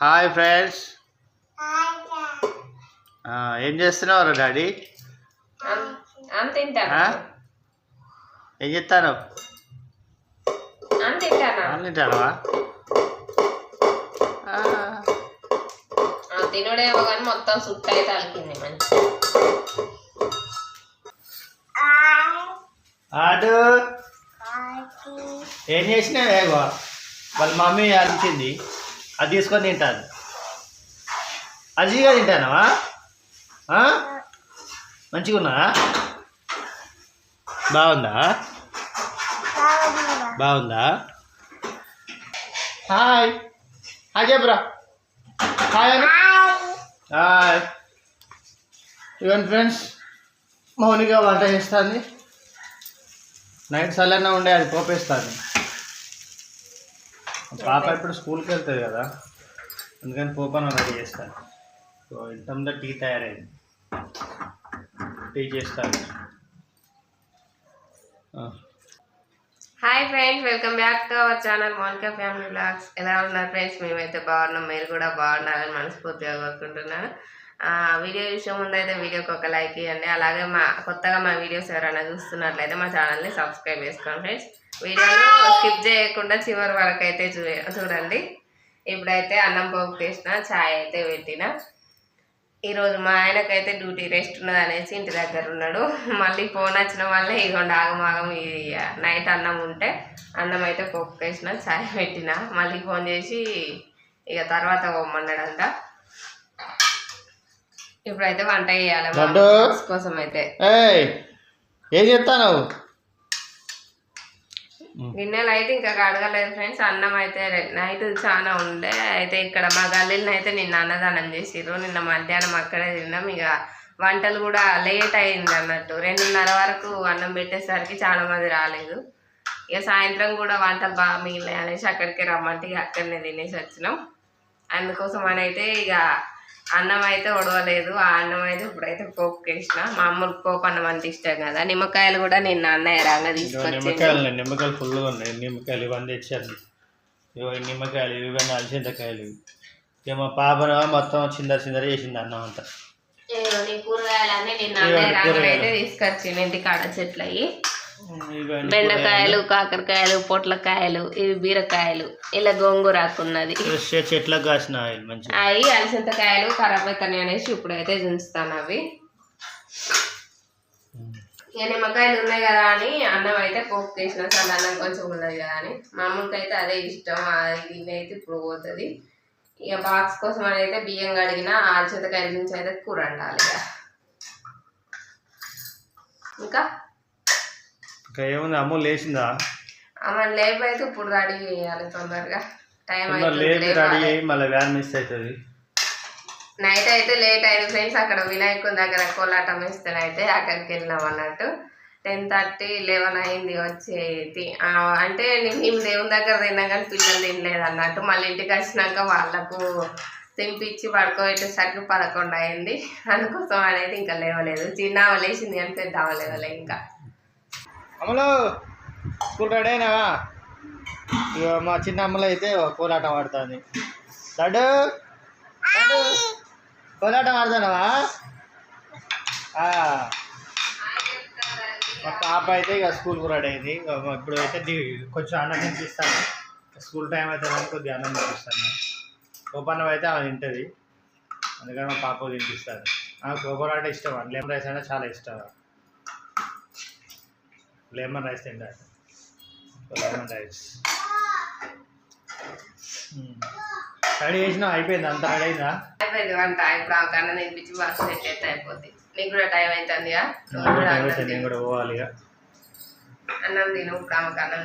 Hi friends. ఏం చేస్తున్నావు daddy? ఏం చెప్తాను తింటానవా తినడేమో కానీ మొత్తం సుట్టు అయితే అలికింది మంచి ఆడు. ఏం చేసినావేగో వాళ్ళ మమ్మీ అలిచింది అది తీసుకొని తింటాను అజీగా తింటానవా? మంచిగా ఉన్నా బాగుందా? బాగుందా? హాయ్. హాయ్ చెప్పరా. Hi hi. ఇవన్నీ ఫ్రెండ్స్ మౌనిగా వంట చేస్తుంది. నైట్ సల్లన్న ఉండే అది పోపేస్తాను పాప ఇప్పుడు స్కూల్కి వెళ్తుంది కదా అందుకని పోపన రెడీ చేస్తాను సో ఇంత టీ తయారైంది. టీ చేస్తాను hi friends welcome back to our channel Monika family blogs ఎలా ఉన్నారు ఫ్రెండ్స్ మేమైతే బాగున్నాం మీరు కూడా బాగున్నారని మనస్ఫూర్తిగా కోరుకుంటున్నాను. వీడియో చూసే ముందు అయితే వీడియోకి ఒక లైక్ ఇవ్వండి. అలాగే మా కొత్తగా మా వీడియోస్ ఎవరైనా చూస్తున్నట్లయితే మా ఛానల్ని సబ్స్క్రైబ్ చేసుకోండి ఫ్రెండ్స్ వీడియోను స్కిప్ చేయకుండా చివరి వరకు అయితే చూ చూడండి. ఇప్పుడైతే అన్నం పోపు చేసిన ఛాయ్ అయితే పెట్టిన. ఈరోజు మా ఆయనకైతే డ్యూటీ రెస్ట్ ఉన్నది అనేసి ఇంటి దగ్గర ఉన్నాడు. మళ్ళీ ఫోన్ వచ్చిన వల్ల ఇదిగోండి ఆగమాగం ఇది నైట్ అన్నం ఉంటే అన్నం అయితే పప్పు వేసిన చాయ్ పెట్టిన. మళ్ళీ ఫోన్ చేసి ఇక తర్వాత పోమన్నాడంట ఇప్పుడైతే వంట చేయాలి కోసం అయితే. ఏం చెప్తాను గిన్నెలు అయితే ఇంకా కడగలేదు ఫ్రెండ్స్. అన్నం అయితే నైట్ చాలా ఉండే. అయితే ఇక్కడ మా గల్లీలను అయితే నిన్న అన్నదానం చేసిర్రు. నిన్న మధ్యాహ్నం అక్కడే తిన్నాం. ఇక వంటలు కూడా లేట్ అయింది అన్నట్టు. రెండున్నర వరకు అన్నం పెట్టేసరికి చాలా మంది రాలేదు. ఇక సాయంత్రం కూడా వంటలు బాగా మిగిలినాయి అనేసి అక్కడికి రమ్మంటే ఇక అక్కడనే తినేసి వచ్చినాం. అందుకోసం అని అయితే ఇక అన్నం అయితే ఉడవలేదు ఆ అన్నం అయితే ఇప్పుడైతే పోపు వేసిన. మా అమ్మకి పోపు అన్నం అంటే ఇష్టం కదా. నిమ్మకాయలు కూడా నిన్న అన్నయ్య రాగా తీసుకొచ్చిండు. నిమ్మకాయలు ఫుల్గా ఉన్నాయి. నిమ్మకాయలు ఇవన్నీ తెచ్చారు. ఇవో ఈ నిమ్మకాయలు ఇవి ఇవన్నీ అలసింతకాయలు ఇవి ఇక మా పాపన మొత్తం చిందర చిందర చేసింది అన్నం అంతా. కూరగాయలన్నీ నిన్న అన్నయ్య కూరగాయలు. అయితే తీసుకొచ్చిండు ఇంటికాడ చెట్లు అయ్యి ఇవన్నీ బెండకాయలు కాకరకాయలు పొట్లకాయలు ఇవి బీరకాయలు ఇలా గోంగూర ఆకున్నది చెట్లకు కాసిన ఆయిల్ అవి అలసింతకాయలు ఖరాబ్ అవుతాయి అనేసి ఇప్పుడైతే ఉంచుతాను అవి. ఇక నిమ్మకాయలు ఉన్నాయి కదా అని అన్నం అయితే పోపు తీసిన సరే అన్నం కొంచెం ఉన్నది కదా అని. మా అమ్మకి అయితే అదే ఇష్టం అది అయితే ఇప్పుడు పోతుంది. ఇక బాక్స్ కోసం అని అయితే బియ్యం కడిగిన అలసింతకాయల నుంచి అయితే కూర వండాలి ఇక. ఇంకా? ఏముంది? అమ్మ లేచిందా? ఆమె లేపు అయితే ఇప్పుడు రెడీ చేయాలి తొందరగా. టైం లేపి రెడీ అయ్యి మళ్ళీ వ్యాన్ మిస్ అవుతుంది. నైట్ అయితే లేట్ అయింది ఫ్రెండ్స్ అక్కడ వినాయకుని దగ్గర కోలాటం ఇస్తాను అయితే అక్కడికి వెళ్ళినాం అన్నట్టు. టెన్ థర్టీ లెవెన్ అయింది వచ్చి తి- ఆ, అంటే మేము దేవుని దగ్గర తిన్నాం కానీ పిల్లలు తినలేదు అన్నట్టు. మళ్ళీ ఇంటికి వచ్చినాక వాళ్ళకు తినిపించి పడుకోబెట్టేసరికి పదకొండు అయింది. అందుకోసం అనేది ఇంకా లేవలేదు. చిన్న లేచింది కానీ పెద్ద లేవలే ఇంకా. అమలు స్కూల్ రెడీ అయినావా? ఇక మా చిన్న అమ్మలో అయితే కోలాటం ఆడుతుంది. లడ్డు లడ్డు కోలాటం ఆడుతున్నావా మా పాప అయితే ఇక స్కూల్కి రెడీ అయింది. ఇప్పుడు అయితే కొంచెం అన్నం తినిపిస్తాను స్కూల్ టైం అయితే కానీ కొద్దిగా అన్నం తినిపిస్తాను కోపన్నం అయితే ఆమె తింటుంది. అందుకని మా పాప తినిపిస్తాను ఆమె అంటే ఇష్టం. లెమన్ రైస్ అంటే చాలా ఇష్టం. లెమన్ రైస్ తింటాడు లెమన్ రైస్ రెడీ చేసినా అయిపోయింది? అంతా రెడీ అయిందా? అయిపోయింది వంట. ఇప్పుడు ఆమె కన్నా తినిపించి బాక్స్ సెట్ అయితే అయిపోద్ది. నీకు కూడా టైం అయిపోతే నేను. కూడా పోవాలి ఇక. అన్నం తిను. ఇప్పుడు ఆమెకు అన్నం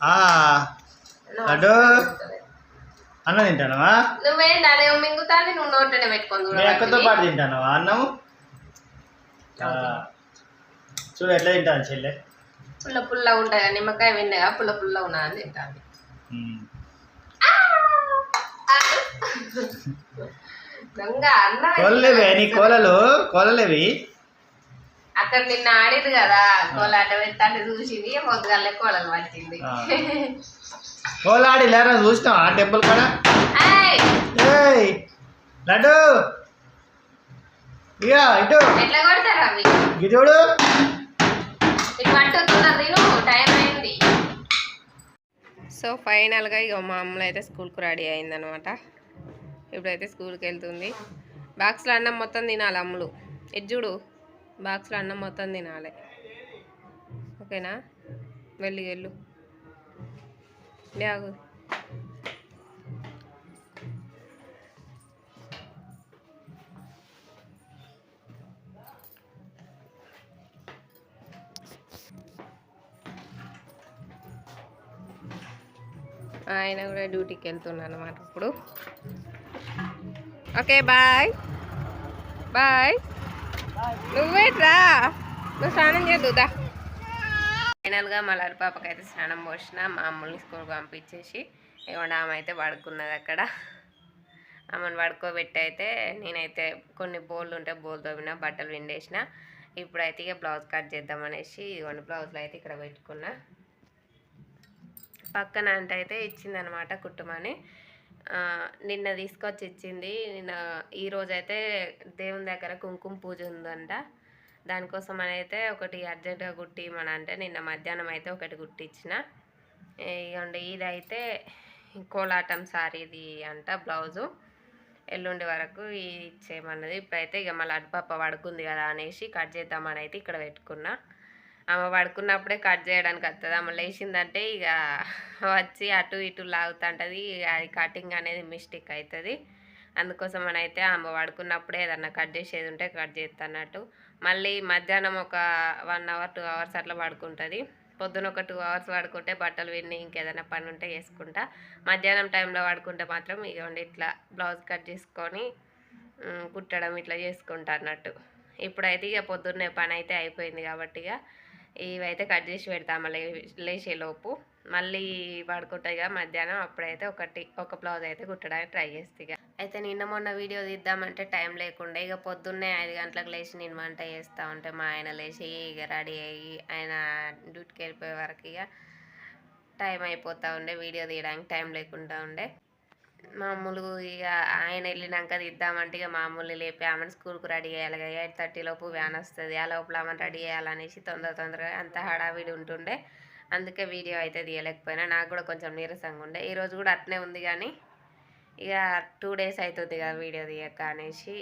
ఆ, లడ్డు. అన్నం తింటానవా? నువ్వేంటి అదే నువ్వు నోట్లోనే పెట్టుకొని మీ అక్కతో పాటు తింటానవా అన్నం ఆ, చూడు ఎట్లా తింటాను చెల్లె? పుల్ల పుల్ల ఉంటాయి నిమ్మకాయ విన్నగా పుల్ల పుల్ల ఉన్నా అని తింటాను. దొంగ అన్నం కోలలేవే నీ కోలలు కోలలేవి? అక్కడ నిన్న ఆడిరు కదా కోలాట పెట్టాలి చూసింది పొద్దుగాలే కోలలు పట్టింది. ఆ. ఓలాడి లేరా చూసినావు? ఆ టెంపుల్ కాడ? ఏయ్, లడ్డు! ఇక ఇటు. ఎట్లా కొడతారు అవి ఇటు పట్టుతున్నారు తిను టైం అయింది సో ఫైనల్గా ఇక మా అమ్మలు అయితే స్కూల్కి రెడీ అయిందనమాట ఇప్పుడైతే స్కూల్కి వెళ్తుంది. బాక్స్లో అన్నం మొత్తం తినాలి అమ్ములు. ఎజ్జుడు చూడు బాక్స్లో అన్నం మొత్తం తినాలి. ఓకేనా? వెళ్ళి వెళ్ళు. బ్యాగు. ఆయన కూడా డ్యూటీకి వెళ్తున్నాను అనమాట ఇప్పుడు. Okay bye. బాయ్. నువ్వేట్రా? నువ్వు స్నానం చేద్దుదా ఫైనల్గా మా లడి పాపకి అయితే స్నానం పోసిన మా అమ్మల్ని స్కూల్కి పంపించేసి ఏమన్నా ఆమె అయితే పడుకున్నది అక్కడ. ఆమెను పడుకోబెట్టి అయితే నేనైతే కొన్ని బోళ్ళు ఉంటే బోల్ తోమిన బట్టలు విండేసిన. ఇప్పుడైతే ఇక బ్లౌజ్ కట్ చేద్దామనేసి ఇవ్వండి బ్లౌజ్లు అయితే ఇక్కడ పెట్టుకున్నా. పక్కన అంటే అయితే ఇచ్చిందనమాట కుట్టుమని. నిన్న తీసుకొచ్చి ఇచ్చింది. నిన్న ఈరోజైతే దేవుని దగ్గర కుంకుమ పూజ ఉందంట. దానికోసం అని అయితే ఒకటి అర్జెంటుగా కుట్టి మన అంటే నిన్న మధ్యాహ్నం అయితే ఒకటి కుట్టించిన ఇదిగోండి ఇది అయితే కోలాటం సారీది అంట బ్లౌజు. ఎల్లుండి వరకు ఇది ఇచ్చేయమన్నది ఇప్పుడైతే ఇక మళ్ళీ అడ్డుపప్ప పడుకుంది కదా అనేసి కట్ చేద్దామని అయితే ఇక్కడ పెట్టుకున్నా. ఆమె పడుకున్నప్పుడే కట్ చేయడానికి వస్తుంది ఆమె లేచిందంటే ఇక వచ్చి అటు ఇటు లాగుతుంటుంది. ఇక అది కటింగ్ అనేది మిస్టేక్ అవుతుంది అందుకోసం అని అయితే ఆమె పడుకున్నప్పుడే ఏదన్నా కట్ చేసేది ఉంటే కట్ చేస్తున్నట్టు మళ్ళీ మధ్యాహ్నం ఒక వన్ అవర్ టూ అవర్స్ అట్లా పడుకుంటుంది. పొద్దున ఒక టూ అవర్స్ పడుకుంటే బట్టలు విన్ని ఇంకేదైనా పని ఉంటే చేసుకుంటా. మధ్యాహ్నం టైంలో పడుకుంటే మాత్రం ఇక ఇట్లా బ్లౌజ్ కట్ చేసుకొని కుట్టడం ఇట్లా చేసుకుంటా అన్నట్టు. ఇప్పుడైతే ఇక పొద్దున్నే పని అయితే అయిపోయింది కాబట్టి ఇక ఇవైతే కట్ చేసి పెడతాము లే లేచేలోపు మళ్ళీ పడుకుంటాయిగా ఇక మధ్యాహ్నం అప్పుడైతే ఒకటి ఒక బ్లౌజ్ అయితే కుట్టడానికి ట్రై చేస్తాయి ఇక. అయితే నిన్న మొన్న వీడియో తీద్దామంటే టైం లేకుండా ఇక పొద్దున్నే ఐదు గంటలకు లేచి నేను వంట చేస్తూ ఉంటే మా ఆయన లేచి ఇక రెడీ అయ్యి ఆయన డ్యూటీకి వెళ్ళిపోయే వరకు ఇక టైం అయిపోతూ ఉండే వీడియో తీయడానికి టైం లేకుండా ఉండే. మామూలు ఇక ఆయన వెళ్ళినాక తీద్దామంటే ఇక మామూలు లేపి ఆమెను స్కూల్కి రెడీ చేయాలి కదా ఎయిట్ థర్టీ లోపు వ్యాన్ వస్తుంది. ఆ లోపల ఆమెను రెడీ చేయాలనేసి తొందర తొందరగా అంత హడావిడి ఉంటుండే. అందుకే వీడియో అయితే తీయలేకపోయినా. నాకు కూడా కొంచెం నీరసంగా ఉండే. ఈరోజు కూడా అట్నే ఉంది కానీ ఇక టూ డేస్ అవుతుంది కదా వీడియో తీయక అనేసి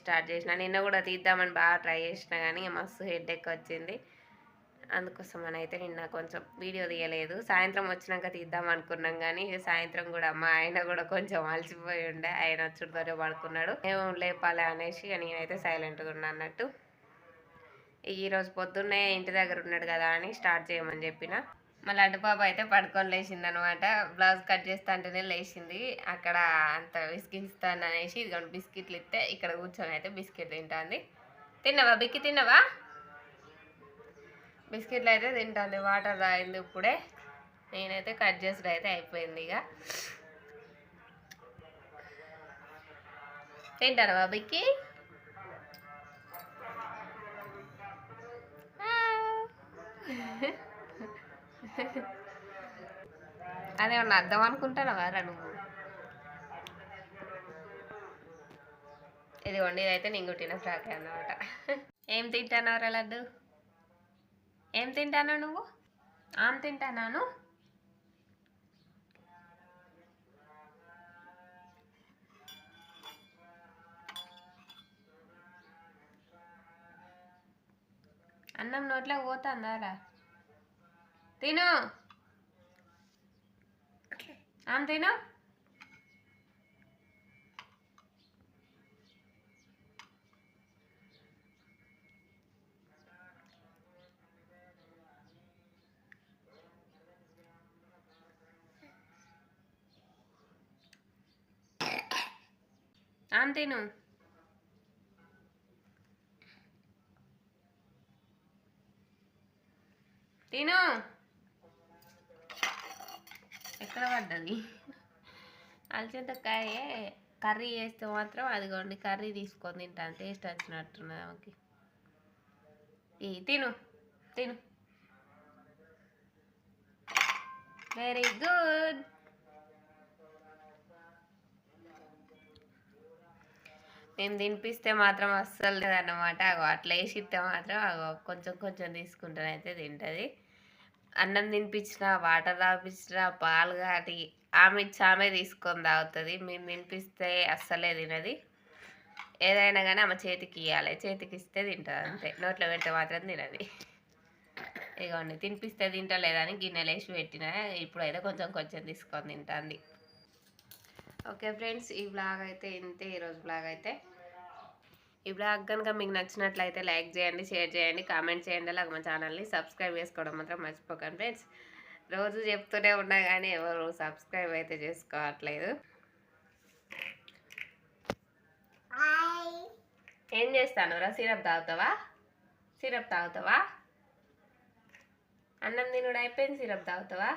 స్టార్ట్ చేసిన. నిన్న కూడా తీద్దామని బాగా ట్రై చేసిన కానీ ఇక మస్తు హెడ్ ఎక్ వచ్చింది. అందుకోసం అయితే నిన్న కొంచెం వీడియో తీయలేదు. సాయంత్రం వచ్చినాక తీద్దాం అనుకున్నాం కానీ సాయంత్రం కూడా మా ఆయన కూడా కొంచెం అలసిపోయి ఉండే. ఆయన వచ్చుడుతోనే పడుకున్నాడు. ఏమో లేపాలి అనేసి నేనైతే సైలెంట్గా ఉన్నా అన్నట్టు. ఈరోజు పొద్దున్నే ఇంటి దగ్గర ఉన్నాడు కదా అని స్టార్ట్ చేయమని చెప్పిన. మళ్ళీ అడ్డుపాప అయితే పడుకొని లేచింది అనమాట బ్లౌజ్ కట్ చేస్తా అంటేనే లేచింది. అక్కడ అంత విసిగిస్తాను అనేసి ఇదిగోండి బిస్కెట్లు ఇస్తే ఇక్కడ కూర్చొని అయితే బిస్కెట్ తింటుంది. తిన్నావా? బిక్కి తిన్నావా? బిస్కెట్లు అయితే తింటుంది వాటర్ తాగింది ఇప్పుడే. నేనైతే కట్ చేసుడు అయితే అయిపోయింది ఇక. తింటారా బాబీకి? అదే ఉన్న అర్థం అనుకుంటానా రా నువ్వు? ఇదిగోండి వండిదైతే నేను కుట్టిన ఫ్రాకే అన్నమాట. ఏం తింటానవరా లడ్డు? ఏం తింటాను నువ్వు? ఆమె తింటానాను? అన్నం నోట్లో పోతుందారా? తిను. ఆమె తిను. అంతేను తిను తిను ఎక్కడ పడ్డది అలసందకాయ కర్రీ చేస్తే మాత్రం అదిగోండి కర్రీ తీసుకొని తింటాను టేస్ట్ వచ్చినట్టున్నది ఆమెకి ఈ తిను తిను వెరీ గుడ్ నేను తినిపిస్తే మాత్రం అస్సలు లేదన్నమాట. అగో అట్లా వేసి ఇస్తే మాత్రం అగో కొంచెం కొంచెం తీసుకుంటానైతే తింటుంది. అన్నం తినిపించిన వాటర్ తాపించిన పాలు కాటి ఆమె ఇచ్చి ఆమె తీసుకొని తాగుతుంది. మేము తినిపిస్తే అస్సలే తినది. ఏదైనా కానీ ఆమె చేతికి ఇవ్వాలి చేతికి ఇస్తే తింటుంది అంతే. నోట్లో పెడితే మాత్రం తినది. ఇగోండి తినిపిస్తే తింటలేదని గిన్నెలు వేసి పెట్టిన. ఇప్పుడైతే కొంచెం కొంచెం తీసుకొని తింటుంది. ఓకే ఫ్రెండ్స్ ఈ బ్లాగ్ అయితే ఇంతే. ఈరోజు బ్లాగ్ అయితే ఈ బ్లాగ్ కనుక మీకు నచ్చినట్లయితే లైక్ చేయండి షేర్ చేయండి కామెంట్ చేయండి. అలాగే మా ఛానల్ని సబ్స్క్రైబ్ చేసుకోవడం మాత్రం మర్చిపోకండి ఫ్రెండ్స్. రోజు చెప్తూనే ఉన్నా కానీ ఎవరు సబ్స్క్రైబ్ అయితే చేసుకోవట్లేదు. ఏం చేస్తాను రా సిరప్ తాగుతావా? సిరప్ తాగుతావా? అన్నం తినుడు అయిపోయింది సిరప్ తాగుతావా?